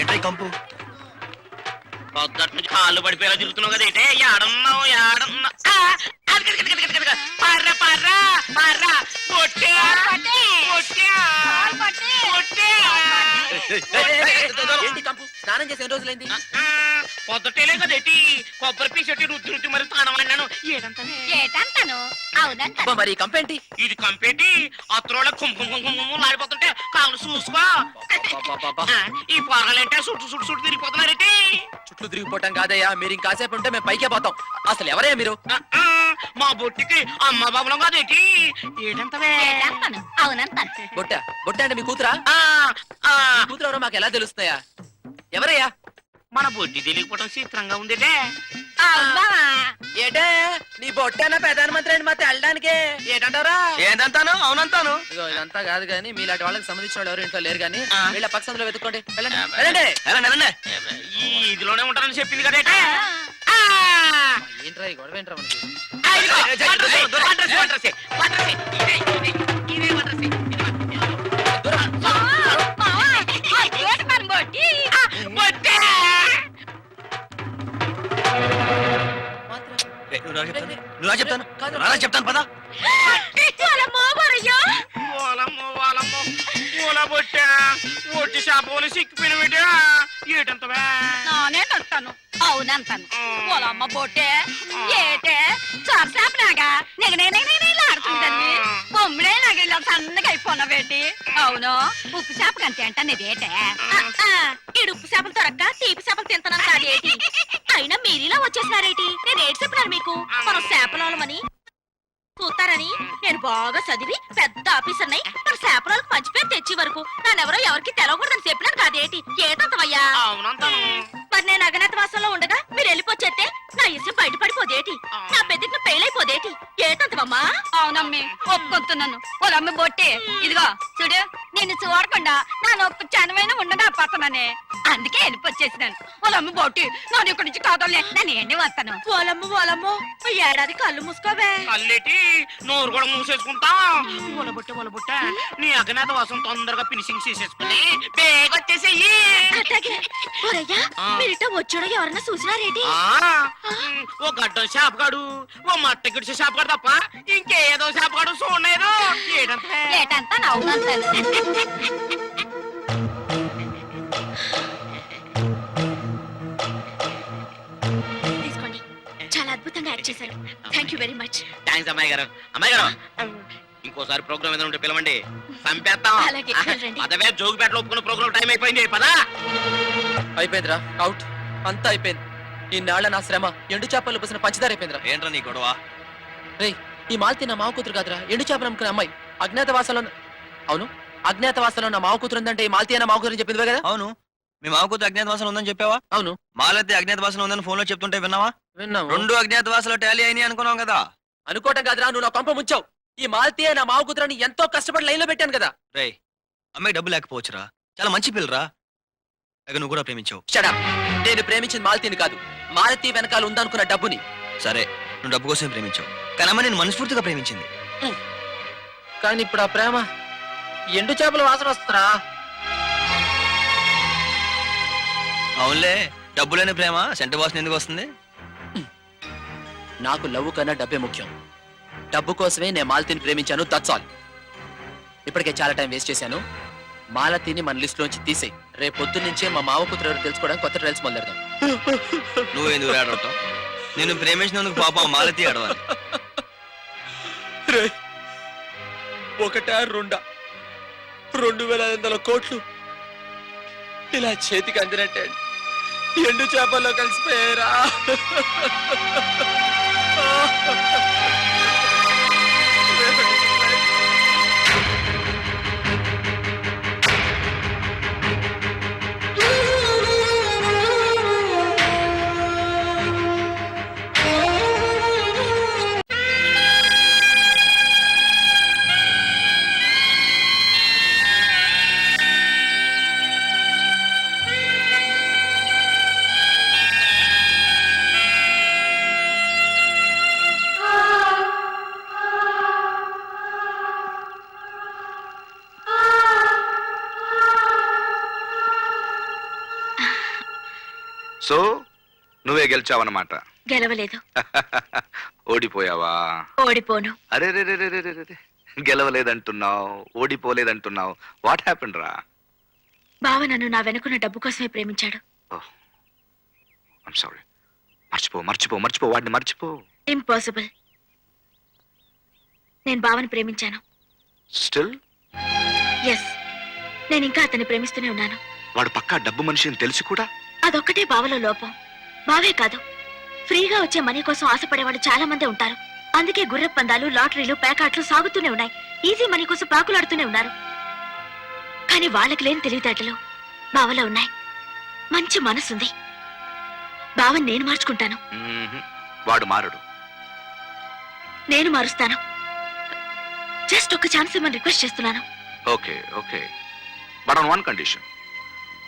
ఏంటై కంపు? పొద్దుటి నుంచి కాళ్ళు పడిపోయేలా తిరుగుతున్నావు కదా ఏంటే ఏడున్నావు ఏడున్నావు పర్రా పర్రా పర్రా. పొట్టే పొట్టే ఏంటి కంపు స్నానం చేసి ఎన్ని రోజులైంది? పొద్దుటేలే కదేటి కొబ్బరి పీసెట్టి రుద్ది రుద్ది మరి తానం అన్నాను. ఏడంతా ఏటంటాను అవునంట అబ్బా, మరి ఈ కంపేంటి? ఇది కంపేటి? అత్రోళ్ళ కుంకుమ కుంకుమ లాడిపోతుంటే కాళ్ళు చూసుకో. ఆ, ఈ పొరగలేంటే సుట్టు సుట్టు సుట్టు తిరిగిపోతున్నారేటి? చుట్టూ తిరిగిపోవటం కాదయ్యా. మీరు ఇంకాసేపు ఉంటే మేము పైకే పోతాం. అసలు ఎవరయ్యా మీరు? ఆ, ఆ, మా బొట్టికి అమ్మ బాబులం అవునంటాను బొట్ట బొట్ట అంటే మీ కూతురా? ఆ, ఆ, మీ కూతురు ఎవరో మాకు ఎలా తెలుస్తాయా ఎవరయ్యా? మన బొట్టి తెలియకపోవడం చిత్రంగా ఉందిటే అవునా ఏటే నీ బొట్టేనా ప్రధానమంత్రి అండి మాతో వెళ్ళడానికే ఏటంటారా ఏందంతాను అవునంతాను ఇదిగో ఇదంతా కాదు కానీ మీలాంటి వాళ్ళకి సంబంధించిన వాళ్ళు ఎవరు ఇంట్లో లేరు కానీ ఆ. వీళ్ళ పక్షంలో వెతుక్కోండి వెళ్ళండి ఈ ఇదిలోనే ఉంటారని చెప్పింది కదేటే ఆ, ఏంట్రా ఈ గొడవ ఏంట్రా మనకి. నువ్వు రా చెప్తాను? నువ్వు రా చెప్తాను? రా చెప్తాను పదా. ఓలమ్మో, ఓలమ్మో. ఒట్టి శాపంలో సిక్కిపోయిన బిడ్డా. ఏటంతవే? నానేనంటాను అవునంటాను పోలమ్మ బొట్టే ఏటే చొరసాపలాగా నెగనే ఆడుతుందండి. బొమ్మడే నాకు ఇలా సన్నగా అయిపోయిన బేటి అవును. ఉప్పు చేప కంటే అంటాను ఇదేటే ఇడు ఉప్పు చేపలు దొరక్క తీపి చేపలు తింటున్నాను కాదేటి అయినా మీరిలా వచ్చేసినారేటి? నేను ఏడు చెప్పినాను మీకు. మనం చేపలాలమని చూస్తారని. నేను బాగా చదివి పెద్ద ఆఫీసర్ అయి మన చేపలకు మంచి పేరు తెచ్చి వరకు నన్నెవరో ఎవరికి తెలవకూడదని చెప్పినాను కాదేటి? అవునంతాను. మరి నేను అగనత వాసంలో ఉండగా మీరు వెళ్ళిపోచేస్తే నా ఇష్టం బయటపడిపోదేటి? నా పెద్దకి పెళ్ళైపోదేటి ఏతంతమమ్మా అవునమ్మి ఒప్పుకొస్తున్నాను వాళ్ళమ్మ బొట్టి ఇదిగో చూడు నిన్ను చూడకుండా నా నొప్పు చనమైన ఉండగా పక్కననే? అందుకే వెళ్ళిపోచ్చేసినాను వాళ్ళమ్మ బొట్టి నన్ను ఇక్కడి నుంచి కాదలే నన్ను ఎండి వస్తాను. వాళ్ళమ్మ వాళ్ళమ్మ ఏడాది కళ్ళు మూసుకోవే. కళ్ళేటి నోరు కూడా మూసేసుకుంటా. ఒలబుట్ట ఒలబుట్ట నీ అజ్ఞాత వాసం తొందరగా ఫినిషింగ్ చేసేసుకుని బేగ వచ్చేసేయి. మీరిట వచ్చాడో ఎవరన్నా చూసినారేటి? ఓ గడ్డం షాప్గాడు ఓ మట్ట గిడిచే షాప్గాడు తప్ప ఇంకేదో చూడలేదు ఏటంతా నవ్వునంతాను తీసుకోండి. చాలా అద్భుతంగా యాక్ట్ చేశారు. Thank you very much thanks అమ్మాయి గారు. అమ్మాయి గారు ఇంకోసారి ప్రోగ్రామ్ ఏదైనా ఉంటే పిలవండి. చంపేస్తాం అలాగే, వెళ్ళండి. అదవే జోగిపేటలో ఒప్పుకున్న ప్రోగ్రామ్ టైం అయిపోయింది. పదా. అయిపోయిందిరా అవుట్ అంతా అయిపోయింది. ఇన్నాళ్ళ నా శ్రమ. ఎండు చేపలు పూసిన పంచదార అయిపోయిందిరా. ఏంట్రా నీ గొడవ? రేయ్ ఈ మాల్తి నా మావ కూతురు కాదురా. ఎండు చేపలు అమ్ముకునే అమ్మాయి. అజ్ఞాతవాసంలో అవును? అజ్ఞాతవాసంలో నా మావ కూతురు ఉందంటే ఈ మాల్తి నా మావ కూతురు చెప్పింది కదా? అవును. మీ మామకు అజ్ఞాతవాసన ఉందని చెప్పావా? అవును. మాలతి అజ్ఞాతవాసన ఉందని ఫోన్లో చెప్తుంటే విన్నావా? విన్నాము రెండు అజ్ఞాతవాసాలు టాలీ అయినాయి అనుకున్నాం కదా? అనుకోవటం కాదురా నువ్వు నా కొంప ముంచావు. ఈ మాల్తి నా మావ కూతురని ఎంతో కష్టపడి లైన్లో పెట్టాను కదా? రేయ్ అమ్మాయి డబ్బు లేకపోవచ్చురా. చాలా మంచి పిల్లరా. ఇక నువ్వు కూడా ప్రేమించావు. షడా నేను ప్రేమించింది మాల్తీని కాదు. మాలతి వెనకాల ఉందనుకున్న డబ్బుని. సరే. నువ్వు డబ్బు కోసం ప్రేమించావు. కానీ అమ్మ నేను మనస్ఫూర్తిగా ప్రేమించింది. కానీ ఇప్పుడు ఆ ప్రేమ ఎండు చేపల వాసన వస్తున్నా అవునులే డబ్బు లేని ప్రేమ సెంట వాసన ఎందుకు వస్తుంది? నాకు లవ్ కన్నా డబ్బే ముఖ్యం. డబ్బు కోసమే నేను మాలతిని ప్రేమించాను దట్స్ ఆల్ ఇప్పటికే చాలా టైం వేస్ట్ చేశాను. మాలతిని మన లిస్ట్ లోంచి తీసేయి. రేపు పొద్దున్న మా మావ కూతురు తెలుసుకోవడానికి కొత్త ట్రైల్స్ మొదలెడదాం. నువ్వు ఎందుకు ఆడవటం నేను ప్రేమించినందుకు పాప మాలతి ఆడవాలి ఒకటా రెండా? రెండు వేల ఐదు వందల కోట్లు ఇలా చేతికి అందినట్టే. ఎండు చేపల్లో కలిసిపోయారా? గెలిచావన్నమాట. గెలవలేదు. ఓడిపోయావా? ఓడిపోను. అరే రే రే రే రే రే రే. గెలవలేదంటున్నావు ఓడిపోలేదంటున్నావు. వాట్ హ్యాపెన్ రా? బావ నన్ను నా వెనుకున్న డబ్బు కోసమే ప్రేమించాడు. ఐమ్ సారీ మర్చిపో మర్చిపో మర్చిపో వాడిని మర్చిపో. ఇంపాసిబుల్ నేను బావని ప్రేమించాను. స్టిల్ ఎస్ నేను ఇంకా అతన్ని ప్రేమిస్తూనే ఉన్నాను. వాడు పక్కా డబ్బు మనిషి అని తెలిసి కూడా? అదొక్కటే బావలో లోపం. బావే కాదు. ఫ్రీగా వచ్చే మనీ కోసం ఆశపడేవాళ్ళు చాలా మంది ఉంటారు. అందుకే గుర్ర పందాలు లాటరీలు పేకాట్లు సాగుతూనే ఉన్నాయి. ఈజీ మనీ కోసం ప్రాకులాడుతూనే ఉన్నారు. కానీ వాళ్ళకి లేని తెలివితేటలు బావలో ఉన్నాయి. మంచి మనసుంది. బావని నేను మార్చుకుంటాను. వాడు మారడు. నేను మారుస్తాను. జస్ట్ ఒక ఛాన్స్ ఇవ్వమని రిక్వెస్ట్ చేస్తున్నాను. Okay okay. But on one condition.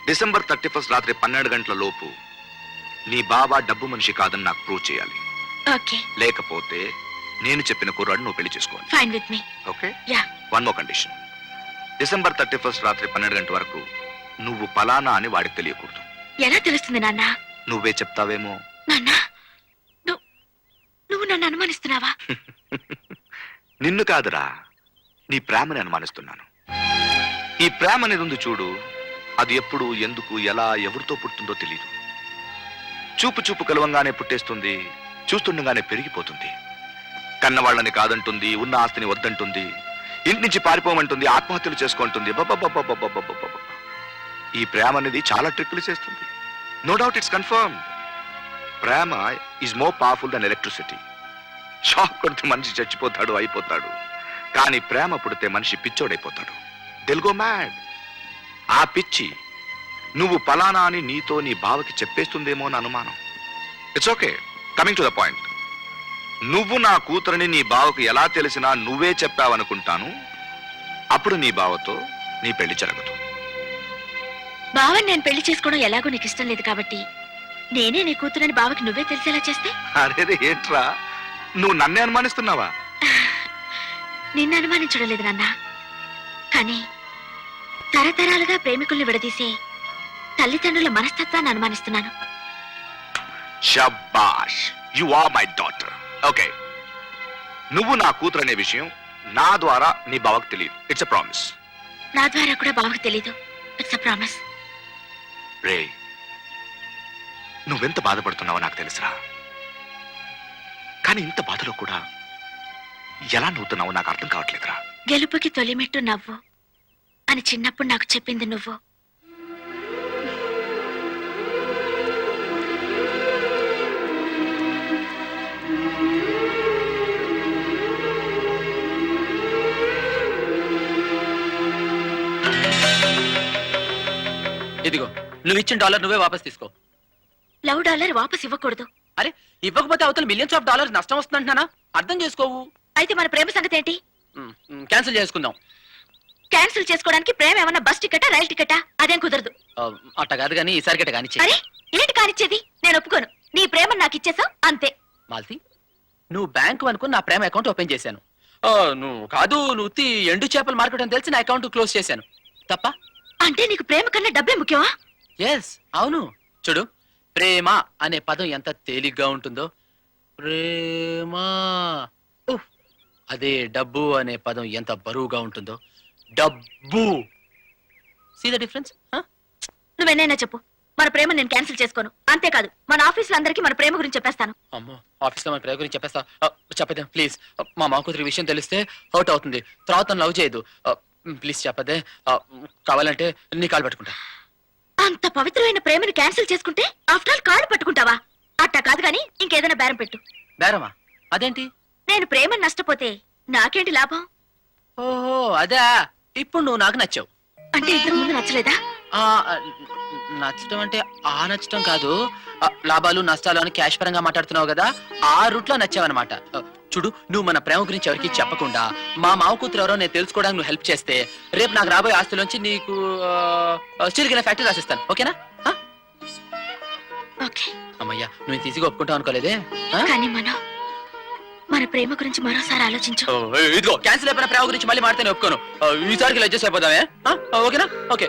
December thirty first రాత్రి పన్నెండు గంటల లోపు నీ బాబా డబ్బు మనిషి కాదని నాకు ప్రూవ్ చేయాలి. ఓకే. లేకపోతే నేను చెప్పిన కుర్రాడు నువ్వు పెళ్ళి చేసుకోవాలి. Fine with me okay? Yeah one condition December thirty first రాత్రి పన్నెండు గంటల వరకు నువ్వు పలానా అని వాడికి తెలియకూడదు. ఎలా తెలుస్తుంది నాన్న? నువ్వే చెప్తావేమో? నాన్న నువ్వు నువ్వు నన్ను అనుమానిస్తున్నావా? నిన్ను కాదురా నీ ప్రేమని అనుమానిస్తున్నాను. ఈ ప్రేమ అనేది ఉంది చూడు అది ఎప్పుడు ఎందుకు ఎలా ఎవరితో పుట్టిందో తెలియదు చూపు చూపు కలవంగానే పుట్టేస్తుంది చూస్తుండగానే పెరిగిపోతుంది. కన్నవాళ్ళని కాదంటుంది ఉన్న ఆస్తిని వద్దంటుంది ఇంటి నుంచి పారిపోమంటుంది ఆత్మహత్యలు చేసుకుంటుంది. ఈ ప్రేమ అనేది చాలా ట్రిక్కులు చేస్తుంది. No doubt it's confirm Prema is more powerful than electricity shock కొడితే మనిషి చచ్చిపోతాడు అయిపోతాడు. కానీ ప్రేమ పుడితే మనిషి పిచ్చోడైపోతాడు. తెలుగు మ్యాడ్ ఆ పిచ్చి నువ్వు పలానా అని నీతో నీ బావకి చెప్పేస్తుందేమో అని అనుమానం. It's okay coming to the point నువ్వు నా కూతురని నీ బావకు ఎలా తెలిసినా నువ్వే చెప్పావనుకుంటాను. అప్పుడు నీ బావతో నీ పెళ్ళి జరగదు. బావని నేను పెళ్ళి చేసుకోవడం ఎలాగో నీకు ఇష్టం లేదు కాబట్టి నేనే నీ కూతురని బావకి నువ్వే తెలిసేలా చేస్తే? అరే ఏంట్రా? నువ్వు నన్నే అనుమానిస్తున్నావా? నిన్ను అనుమానించడం లేదు నాన్న. కానీ తరతరాలుగా ప్రేమికుల్ని విడదీసే తల్లిదండ్రుల మనస్తత్వాన్ని అనుమానిస్తున్నాను. షబాష్ you are my daughter okay నువ్వు నా కూతురు అనే విషయం నా ద్వారా నీ బావకు తెలియదు. ఇట్స్ అ ప్రామిస్ నా ద్వారా కూడా బావకు తెలీదు. ఇట్స్ అ ప్రామిస్ రే నువ్వెంత బాధపడుతున్నావో నాకు తెలుసురా. కానీ ఇంత బాధలో కూడా ఎలా నవ్వుతున్నావో నాకు అర్థం కావట్లేదురా. గెలుపుకి తొలిమెట్టు నవ్వు అని చిన్నప్పుడు నాకు చెప్పింది నువ్వు. ఇదిగో నువ్వు ఇచ్చిన డాలర్ నువ్వే వాపస్ తీసుకో. లవ్ డాలర్ వాపస్ ఇవ్వకూడదు. అరే ఇవ్వకపోతే అవతల మిలియన్స్ ఆఫ్ డాలర్స్ నష్టం వస్తుందంటున్నానా? అర్థం చేసుకోవు. అయితే మన ప్రేమ సంగతి ఏంటి? క్యాన్సిల్ చేసుకుందాం. క్యాన్సిల్ చేసుకోవడానికి ప్రేమ ఏమన్నా బస్ టికెటా రైల్ టికెటా అదేం కుదరదు. అట్ట కాదు కానీ ఈసారి గట్ట కానిచ్చే అరే ఏంటి కానిచ్చేది? నేను ఒప్పుకోను. నీ ప్రేమ నాకు ఇచ్చేసావు అంతే. మాల్తి నువ్వు బ్యాంకు అనుకుని నా ప్రేమ అకౌంట్ ఓపెన్ చేశాను. ఆ, నువ్వు కాదు నువ్వు ఎండు చేపల మార్కెట్ అని తెలిసి నా అకౌంట్ క్లోజ్ చేశాను. తప్ప అంటే నీకు ప్రేమ కన్నా డబ్బే ముఖ్యమా? ఎస్ అవును. చూడు ప్రేమ అనే పదం ఎంత తేలిగ్గా ఉంటుందో. ప్రేమ. ఉఫ్, అదే డబ్బు అనే పదం ఎంత బరువుగా ఉంటుందో. డబ్బు. సీ ద డిఫరెన్స్ నువ్వెన్నైనా చెప్పు. మన ప్రేమ నేను క్యాన్సిల్ చేసుకోను. అంతేకాదు మన ఆఫీసులో అందరికీ మన ప్రేమ గురించి చెప్పేస్తాను. అమ్మో ఆఫీస్లో మన ప్రేమ గురించి చెప్పేస్తా. చెప్పేద్దాం ప్లీజ్ మా మా కూతురి విషయం తెలిస్తే హర్ట్ అవుతుంది. తర్వాత లవ్ చేయదు. ప్లీజ్ చెప్పదే. కావాలంటే నీ కాలు పట్టుకుంటా. అంత పవిత్రమైన ప్రేమని క్యాన్సిల్ చేసుకుంటే ఆఫ్టర్ ఆల్ కాళ్ళు పట్టుకుంటావా? అట్టా కాదు గాని ఇంకేదైనా బేరం పెట్టు. బేరమా? అదేంటి? నేను ప్రేమను నష్టపోతే నాకేంటి లాభం? ఓహో అదా. ఇప్పుడు నువ్వు నాకు నచ్చావు. అంటే ఇంతకు ముందు నచ్చలేదా? నచ్చటం అంటే ఆ నచ్చటం కాదు. లాభాలు నష్టాలు అని క్యాష్ పరంగా మాట్లాడుతున్నావు కదా ఆ రూట్లో నచ్చావన్నమాట. చూడు నువ్వు మన ప్రేమ గురించి ఎవరికి చెప్పకుండా మా మావ కూతురు ఎవరో నేను తెలుసుకోవడానికి నువ్వు హెల్ప్ చేస్తే రేపు నాకు రాబోయే ఆస్తులోంచి నీకు గిన్నె ఫ్యాక్టరీ రాసిస్తాను. ఓకేనా అమ్మయ్యా నువ్వు ఈజీగా ఒప్పుకుంటావు అనుకోలేదే? కానీ మనం మన ప్రేమ గురించి మరోసారి ఆలోచించు. ఇదిగో క్యాన్సిల్ అయిపోయిన ప్రేమ గురించి మళ్ళీ మాడితే నేను ఒప్పుకోను ఈసారికి అడ్జస్ట్ అయిపోదామే? ఓకేనా? ఓకే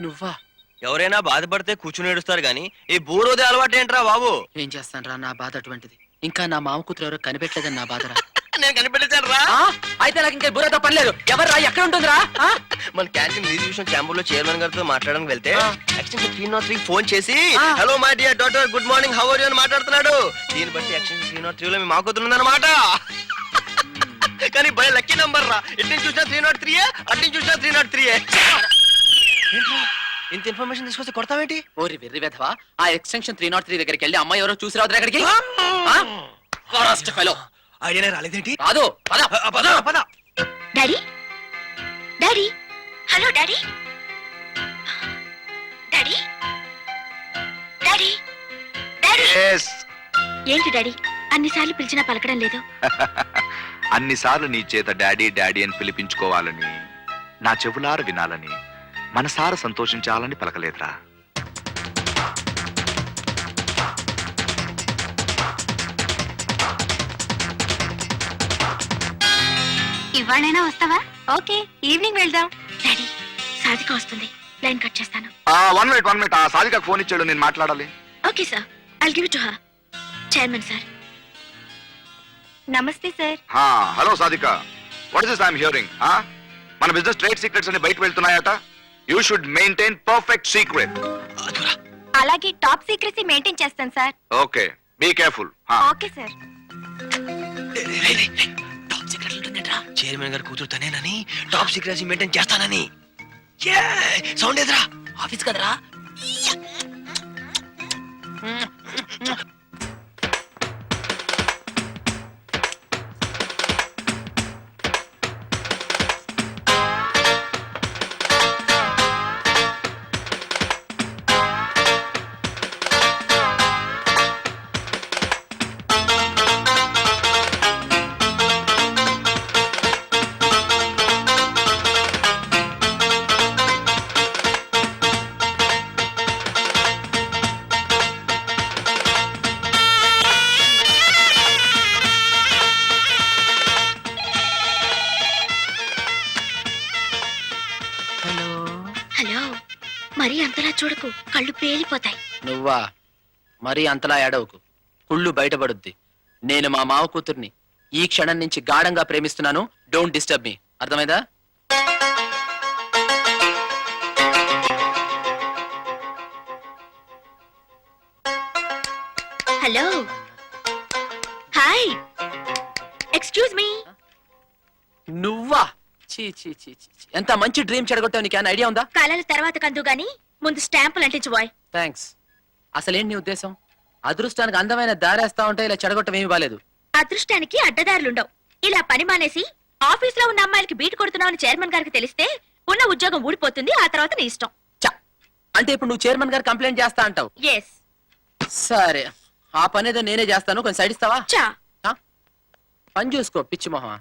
నువ్వా? ఎవరైనా బాధపడితే కూర్చుని ఏడుస్తారు గాని ఈ బూరోదే అలవాటు ఏంట్రా బాబు? ఏం చేస్తాను నా బాధ అటువంటిది? ఇంకా నా మామ కూతురు ఎవరో కనిపెట్టలేదని నా బాధరా? నేను కనిపెట్టాను రా ఆ, అయితే నాకు ఇంకా బుర్రతో పని లేదు. ఎవర్రా? ఎక్కడ ఉంటుందిరా? ఆ? మన క్యాంటీన్ రిజిస్ట్రేషన్ ఛాంబర్లో చైర్మన్ గారితో మాట్లాడడానికి వెళ్తే ఆ. Extension three nought three phone చేసి ఆ. Hello my dear doctor good morning how are you అని మాట్లాడుతున్నాడు. దీన్ని బట్టి ఎక్స్టెన్షన్ త్రీ నాట్ త్రీ లో మీ మాకుతుందన్నమాట కానీ భయ లక్కీ నంబర్ రా ఇటు నుంచి చూసినా త్రీ నాట్ త్రీ అటు నుంచి చూసినా త్రీ నాట్ త్రీ ఇంత ఇన్ఫర్మేషన్ తీసుకొస్తే కొడతావేంటి? ఓరి వెర్రి వెధవా ఆ ఎక్స్టెన్షన్ త్రీ నాట్ త్రీ దగ్గరికి వెళ్ళి అమ్మాయి ఎవరో చూసి ఆ? Worst fellow. ఐడియానే రాలేదేంటి? రాదు పద, ఆ, పద పద. Daddy? Daddy? Hello daddy? Daddy? Daddy? Daddy. ఏంటి డాడీ? అన్నిసార్లు పిలిచినా పలకడం లేదు. అన్నిసార్లు నీ చేత డాడీ డాడీ అని పిలిపించుకోవాలని నా చెవులార వినాలని మనసార సంతోషించాలని పలకలేదురా. ఇవాళైనా వస్తావా? ఓకే ఈవినింగ్ వెళ్దాం. డాడీ సాధిక వస్తుంది. లైన్ కట్ చేస్తాను. One minute one minute. ఆ సాధికకు ఫోన్ ఇచ్చాడు నేను మాట్లాడాలి. Okay sir. I'll give it to her chairman sir. నమస్తే sir. Hello Sadhika. What is I'm hearing మన బిజినెస్ ట్రేడ్ సీక్రెట్స్ అన్ని బయట వెళ్తున్నాయట. You should maintain perfect secret అలాగే టాప్ సీక్రెసీ మెయింటైన్ చేస్తాను sir okay be careful okay sir top secret ఉంటుందేంట్రా. Chairman గారు కూతురు తనేనని top secrecy maintain చేస్తానని. సౌండ్ ఎదురా ఆఫీస్ కదరా? పేలిపోతాయి. నువ్వా? మరీ అంతలా ఏడవకు. కుళ్ళు బయటపడుద్ది. నేను మా మావ కూతుర్ని ఈ క్షణం నుంచి గాఢంగా ప్రేమిస్తున్నాను. డోంట్ డిస్టర్బ్ మీ అర్థమైందా? హలో. హాయ్. Excuse me. నువ్వా? చీ చీ చీ చీ చీ. ఎంత మంచి డ్రీమ్ చెడగొట్టావు నీకు? ఐడియా ఉందా? కలల తర్వాత కందు గాని ముందు స్టాంపులు అంటించు బాయ్ థ్యాంక్స్ అసలేంటి నీ ఉద్దేశం? అదృష్టానికి అందమైన దారేస్తా ఉంటే ఇలా చెడగొట్టం ఏమీ బాలేదు. అదృష్టానికి అడ్డదారులుండవు. ఇలా పని మానేసి ఆఫీస్లో ఉన్న అమ్మాయిలకి బీట్ కొడుతున్నావని చైర్మన్ గారికి తెలిస్తే ఉన్న ఉద్యోగం ఊడిపోతుంది ఆ తర్వాత నీ ఇష్టం. చ అంటే ఇప్పుడు నువ్వు చైర్మన్ గారు కంప్లైంట్ చేస్తా అంటావు? ఎస్ సరే. ఆ పని ఏదో నేనే చేస్తాను. కొంచెం సైడ్ ఇస్తావా? చా? పని చూసుకో పిచ్చి మొహం